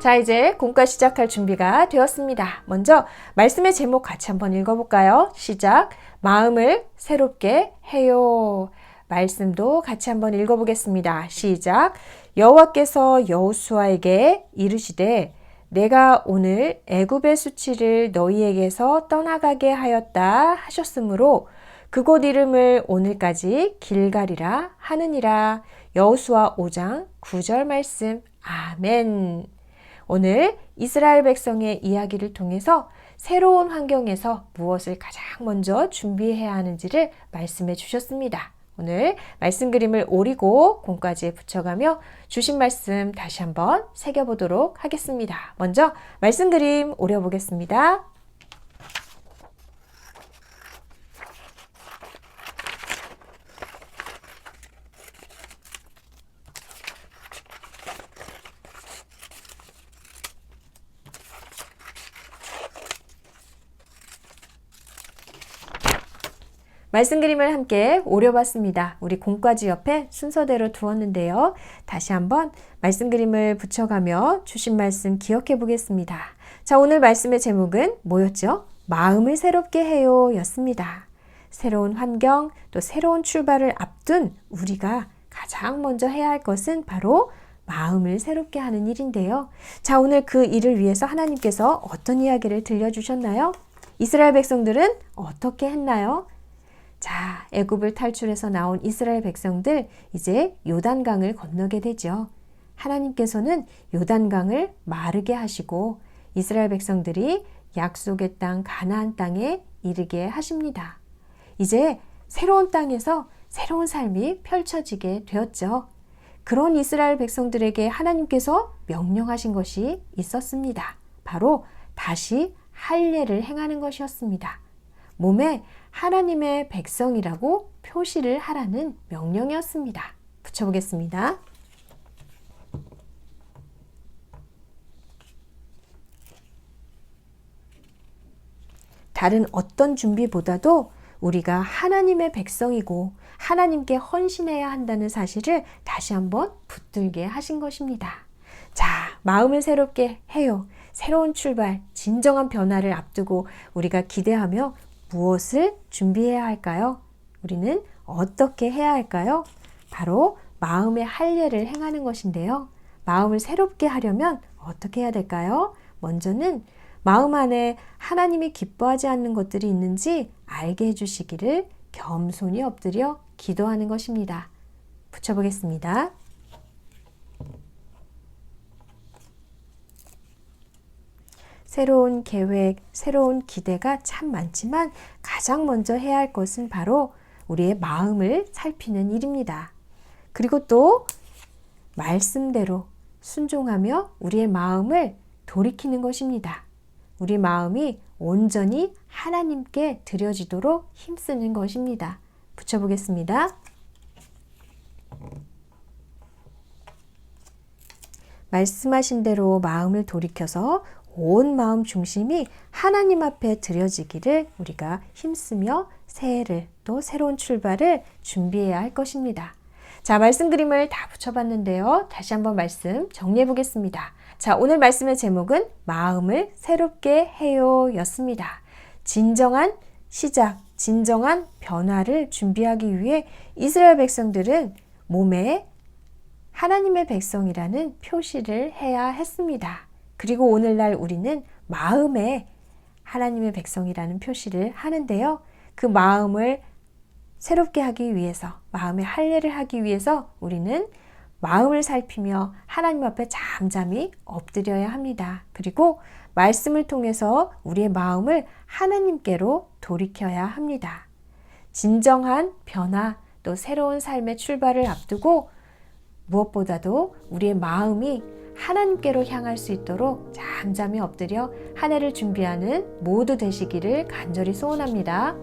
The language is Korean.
자, 이제 공과 시작할 준비가 되었습니다. 먼저 말씀의 제목 같이 한번 읽어볼까요? 시작. 마음을 새롭게 해요. 말씀도 같이 한번 읽어보겠습니다. 시작. 여호와께서 여호수아에게 이르시되 내가 오늘 애굽의 수치를 너희에게서 떠나가게 하였다 하셨으므로 그곳 이름을 오늘까지 길갈이라 하느니라. 여호수아 5장 9절 말씀. 아멘. 오늘 이스라엘 백성의 이야기를 통해서 새로운 환경에서 무엇을 가장 먼저 준비해야 하는지를 말씀해 주셨습니다. 오늘 말씀 그림을 오리고 공까지에 붙여가며 주신 말씀 다시 한번 새겨보도록 하겠습니다. 먼저 말씀 그림 오려보겠습니다. 말씀 그림을 함께 오려봤습니다. 우리 공과지 옆에 순서대로 두었는데요. 다시 한번 말씀 그림을 붙여가며 주신 말씀 기억해 보겠습니다. 자, 오늘 말씀의 제목은 뭐였죠? 마음을 새롭게 해요 였습니다. 새로운 환경, 또 새로운 출발을 앞둔 우리가 가장 먼저 해야 할 것은 바로 마음을 새롭게 하는 일인데요. 자, 오늘 그 일을 위해서 하나님께서 어떤 이야기를 들려주셨나요? 이스라엘 백성들은 어떻게 했나요? 자, 애굽을 탈출해서 나온 이스라엘 백성들 이제 요단강을 건너게 되죠. 하나님께서는 요단강을 마르게 하시고 이스라엘 백성들이 약속의 땅 가나안 땅에 이르게 하십니다. 이제 새로운 땅에서 새로운 삶이 펼쳐지게 되었죠. 그런 이스라엘 백성들에게 하나님께서 명령하신 것이 있었습니다. 바로 다시 할례를 행하는 것이었습니다. 몸에 하나님의 백성이라고 표시를 하라는 명령이었습니다. 붙여보겠습니다. 다른 어떤 준비보다도 우리가 하나님의 백성이고 하나님께 헌신해야 한다는 사실을 다시 한번 붙들게 하신 것입니다. 자, 마음을 새롭게 해요. 새로운 출발, 진정한 변화를 앞두고 우리가 기대하며 무엇을 준비해야 할까요? 우리는 어떻게 해야 할까요? 바로 마음의 할례를 행하는 것인데요. 마음을 새롭게 하려면 어떻게 해야 될까요? 먼저는 마음 안에 하나님이 기뻐하지 않는 것들이 있는지 알게 해주시기를 겸손히 엎드려 기도하는 것입니다. 붙여보겠습니다. 새로운 계획, 새로운 기대가 참 많지만 가장 먼저 해야 할 것은 바로 우리의 마음을 살피는 일입니다. 그리고 또 말씀대로 순종하며 우리의 마음을 돌이키는 것입니다. 우리 마음이 온전히 하나님께 드려지도록 힘쓰는 것입니다. 붙여보겠습니다. 말씀하신 대로 마음을 돌이켜서 온 마음 중심이 하나님 앞에 드려지기를 우리가 힘쓰며 새해를 또 새로운 출발을 준비해야 할 것입니다. 자, 말씀 그림을 다 붙여봤는데요. 다시 한번 말씀 정리해 보겠습니다. 자, 오늘 말씀의 제목은 마음을 새롭게 해요 였습니다. 진정한 시작, 진정한 변화를 준비하기 위해 이스라엘 백성들은 몸에 하나님의 백성이라는 표시를 해야 했습니다. 그리고 오늘날 우리는 마음에 하나님의 백성이라는 표시를 하는데요. 그 마음을 새롭게 하기 위해서, 마음의 할례를 하기 위해서 우리는 마음을 살피며 하나님 앞에 잠잠히 엎드려야 합니다. 그리고 말씀을 통해서 우리의 마음을 하나님께로 돌이켜야 합니다. 진정한 변화 또 새로운 삶의 출발을 앞두고 무엇보다도 우리의 마음이 하나님께로 향할 수 있도록 잠잠히 엎드려 한 해를 준비하는 모두 되시기를 간절히 소원합니다.